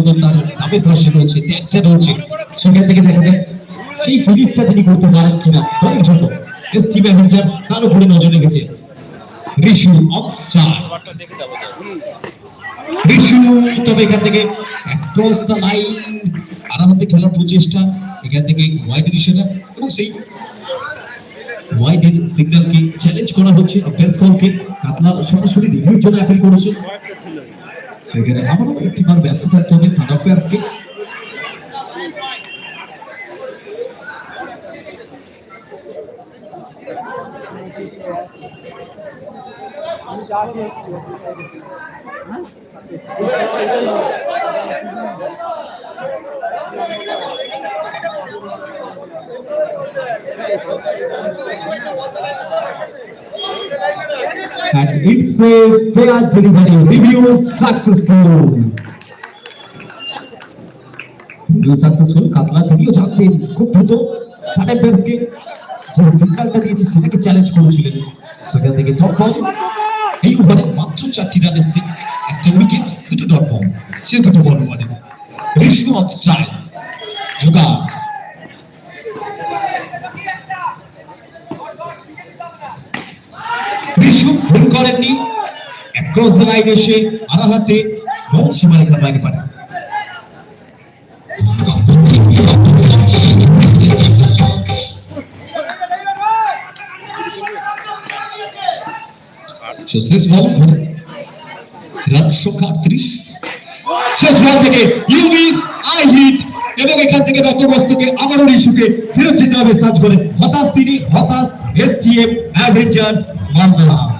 মতো তার নামের পাশে রয়েছে একটা রয়েছে সেখান থেকে দেখা যায় সেই ফিনিশটা তিনি করতে পারেন কিনা জন্য এস টিম অ্যাভেঞ্জার্স তার উপরে নজর রেখেছে। ঋষু অক্সটার ঋষু, তবে এখান থেকে ক্রস দ্য লাইন আরামতে খেলার প্রচেষ্টা, এখান থেকে ওয়াইড রিসেভার এবং সেই ওয়াইডের সিগন্যালকে চ্যালেঞ্জ করা হচ্ছে অফেন্স কলকে। কাতলা সরাসরি রিভিউর জন্য অ্যাপিল করেছে। সেখানে আবারও একটি বার ব্যস্ত থাকতে হবে থার্ড অফেন্সকে and it's a fair delivery. Review successful. Review successful. কাতলা তিনিও জানতেন খুব দ্রুত। টাটা ব্যাটসকে যে সিগন্যালটা দিয়েছে, সেটাকে চ্যালেঞ্জ করেছিলেন। সেখান থেকে টপ বল এই ওভারে মাত্র চারটি রান একটা উইকেট দুটো ডট বল সে দুটো বল মানে ঋষু অফ স্টাইল যোগা ঋষু ভুল করেননি অ্যাক্রস দ্য লাইন এসে আড়াহাতে বল সীমারেখার বাইরে পাঠান। শেষ বল রান সংখ্যা আটত্রিশ। শেষ বল থেকে ইউবিস আই হিট এবং এখান থেকে রক্তবস্তুকে আবারও ইস্যুকে ফেরত যেতে হবে সার্চ করে হতাশ তিনি, হতাশ, এসটিএম, অ্যাভেঞ্জার্স, মালদা।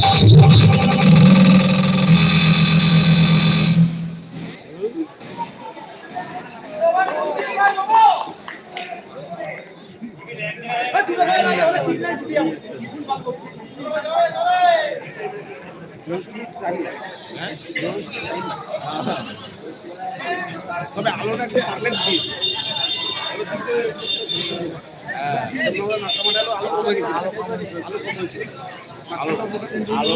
তবে আলোটা একটু পারলেন দিস আলো কমে গেছে আলো কমেছে আলো আলো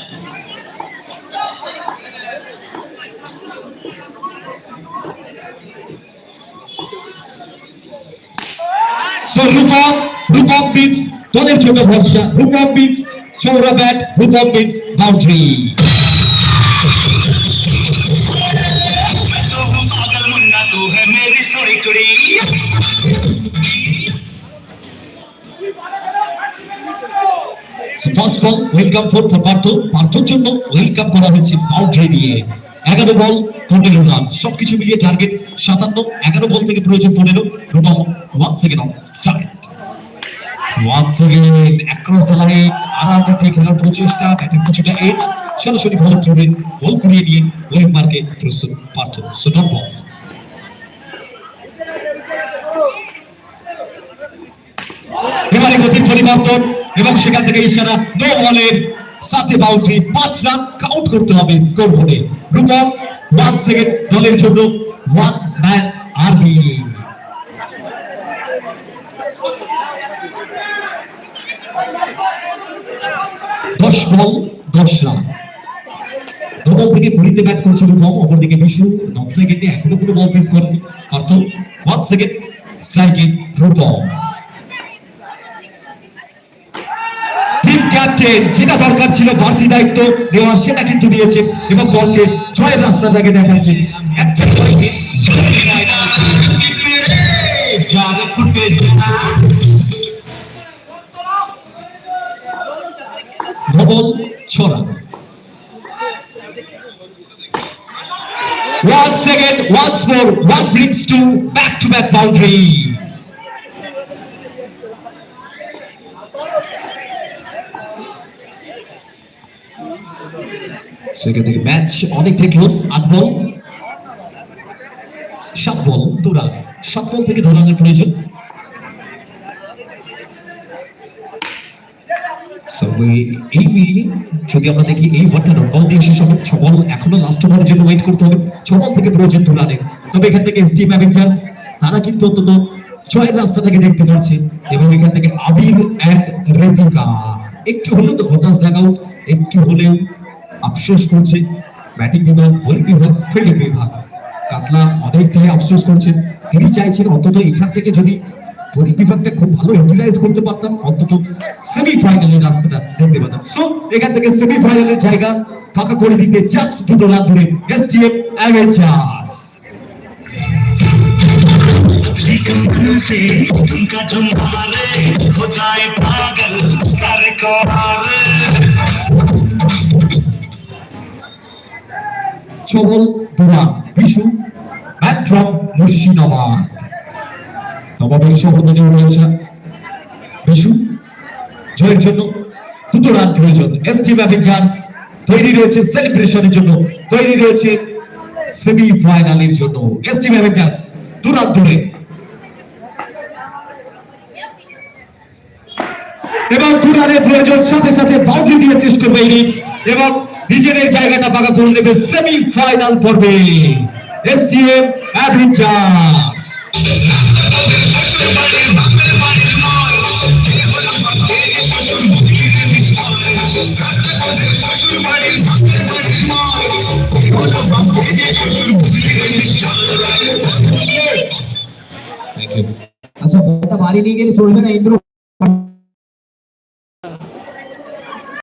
তো রূপক রূপক বিটস তোদের ছোট ভরসা Rupak beats Chaura bat Rupak beats boundary first ball welcome four for Partha পার্থর জন্য ওয়েলকাম করা হয়েছে বাউন্ডারি দিয়ে এগারো বল পনেরো রান সবকিছু মিলিয়ে টার্গেট সাতান্ন, এগারো বল থেকে প্রয়োজন পনেরো ওয়ান সেকেন্ড কিছুটা এজ সরাসরি এবারে গতির পরিবর্তন, এবং সেখান থেকে ইশারা নো বলের সাথে বাউন্ডারি পাঁচ রান কাউন্ট করতে হবে স্কোর বোর্ডে রূপম ওয়ান সেকেন্ড দলের জন্য ওয়ান ম্যান আর্মি দশ বল, দশ রান। নবম থেকে ঘুরিতে ব্যাট করছে রূপম অপরদিকে বিশু। নন সেকেন্ডে এখনও কোনো বল ফেস করেনি। অর্থ ওয়ান সেকেন্ড স্ট্রাইকে রূপম ক্যাপ্টেন যেটা দরকার ছিল বাড়তি দায়িত্ব দেওয়া সেটা কিন্তু দিয়েছে এবং দলকে জয়ের রাস্তাটাকে দেখাচ্ছে। One second, once more, one brings two back-to-back boundary. সেখান থেকে ম্যাচ অনেকটাই ক্লোজ আট বল, সাত বল, দুরা। সাত বল থেকে প্রয়োজন। যদি এই এখনও জন্য ওয়েট করতে হবে। থেকে প্রয়োজন দু রানের তবে এখান থেকে তারা কিন্তু অন্তত রাস্তাটাকে দেখতে পাচ্ছে এবং এখান থেকে একটু হলেও তো হতাশ লাগাও একটু হলেও আফসোস করছে ব্যাটিং বিভাগ বোলিং বিভাগ ফিল্ডিং বিভাগ কাতলা অনেকটাই আফসোস করছেন তিনি চাইছেন অন্তত এখান থেকে যদি বোলিং বিভাগটা খুব ভালো ইউটিলাইজ করতে পারতাম অন্তত সেমি ফাইনালের রাস্তাটা দেখতে পারতাম সো এখান থেকে সেমি ফাইনালের জায়গা ফাঁকা করে দিতে জাস্ট দুটো রান ধরে এসটিএম অ্যাভেঞ্জার্স कमर से तुमका तुम्हारे हो जाए पागल सारे को हारे ছবল দুরান বিশু ফ্রম মুর্শিদাবাদ নবাবের বিশু, জয়ের জন্য দুটো রান প্রয়োজন এস টি অ্যাভেঞ্জার্স তৈরি রয়েছে সেলিব্রেশনের জন্য। তৈরি রয়েছে জন্য। এস টি অ্যাভেঞ্জার্স দু রান ধরে। এবং প্রয়োজন, সাথে সাথে বাউন্ডারি দিয়ে এবং নিজেদের জায়গাটা পাকা করে নেবে সেমি ফাইনাল পর্বে। এসটিএম অ্যাভেঞ্জার্স আচ্ছা বাড়ি নিয়ে গেলে চলবে না ইন্দ্র